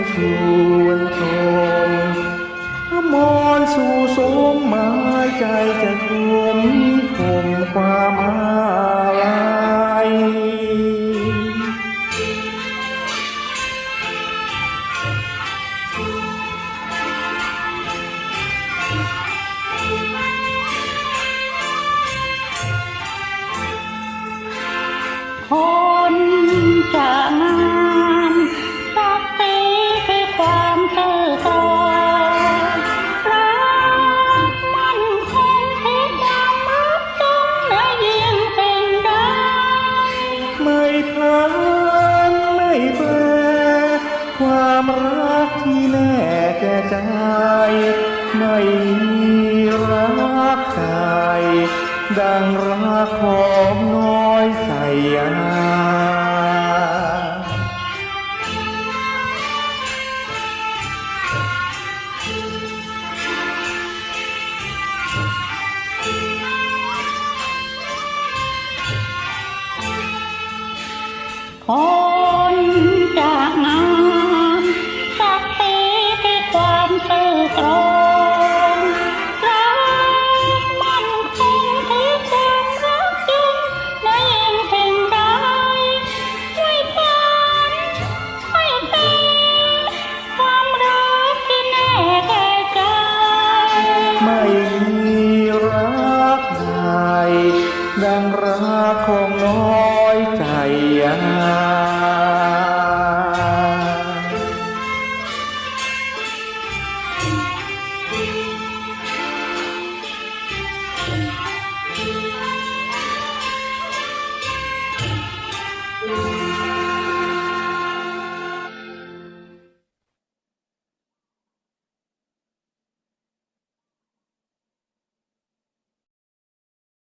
ว ความรักที่แน่แก่ใจ ไม่มีรักใครดังรักของน้อยใส่ยา哦。 รักของน้อง